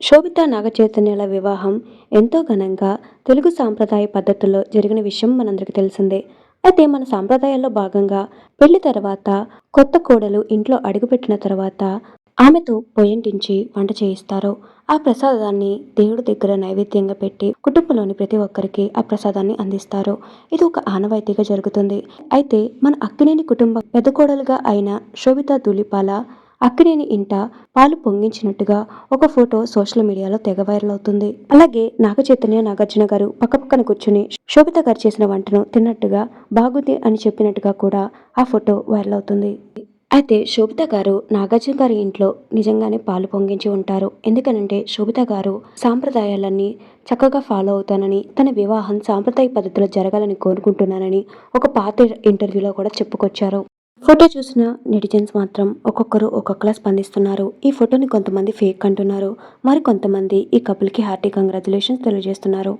శోభిత నాగచైతన్యాల వివాహం ఎంతో ఘనంగా తెలుగు సాంప్రదాయ పద్ధతుల్లో జరిగిన విషయం మనందరికీ తెలిసిందే. అయితే మన సాంప్రదాయాల్లో భాగంగా పెళ్ళి తర్వాత కొత్త కోడలు ఇంట్లో అడుగుపెట్టిన తర్వాత ఆమెతో పొయ్యింటించి వంట చేయిస్తారు. ఆ ప్రసాదాన్ని దేవుడి దగ్గర నైవేద్యంగా పెట్టి కుటుంబంలోని ప్రతి ఒక్కరికి ఆ ప్రసాదాన్ని అందిస్తారు. ఇది ఒక ఆనవాయితీగా జరుగుతుంది. అయితే మన అక్కినేని కుటుంబ పెద్ద కోడలుగా అయిన శోభిత ధూళిపాల అక్కినేని ఇంట పాలు పొంగించినట్టుగా ఒక ఫోటో సోషల్ మీడియాలో తెగ వైరల్ అవుతుంది. అలాగే నాగ చైతన్య నాగార్జున గారు పక్కపక్కన కూర్చుని శోభిత గారు చేసిన వంటను తిన్నట్టుగా బాగుంది అని చెప్పినట్టుగా కూడా ఆ ఫోటో వైరల్ అవుతుంది. అయితే శోభిత గారు నాగార్జున గారి ఇంట్లో నిజంగానే పాలు పొంగించి ఉంటారు. ఎందుకనంటే శోభిత గారు సాంప్రదాయాలన్నీ చక్కగా ఫాలో అవుతానని తన వివాహం సాంప్రదాయ పద్ధతిలో జరగాలని కోరుకుంటున్నానని ఒక పాత ఇంటర్వ్యూలో కూడా చెప్పుకొచ్చారు. ఫోటో చూసిన నెటిజన్స్ మాత్రం ఒక్కొక్కరు ఒక్కొక్కలా స్పందిస్తున్నారు. ఈ ఫోటోని కొంతమంది ఫేక్ అంటున్నారు. మరి కొంతమంది ఈ కపుల్కి హార్టీ కంగ్రాచులేషన్స్ తెలియజేస్తున్నారు.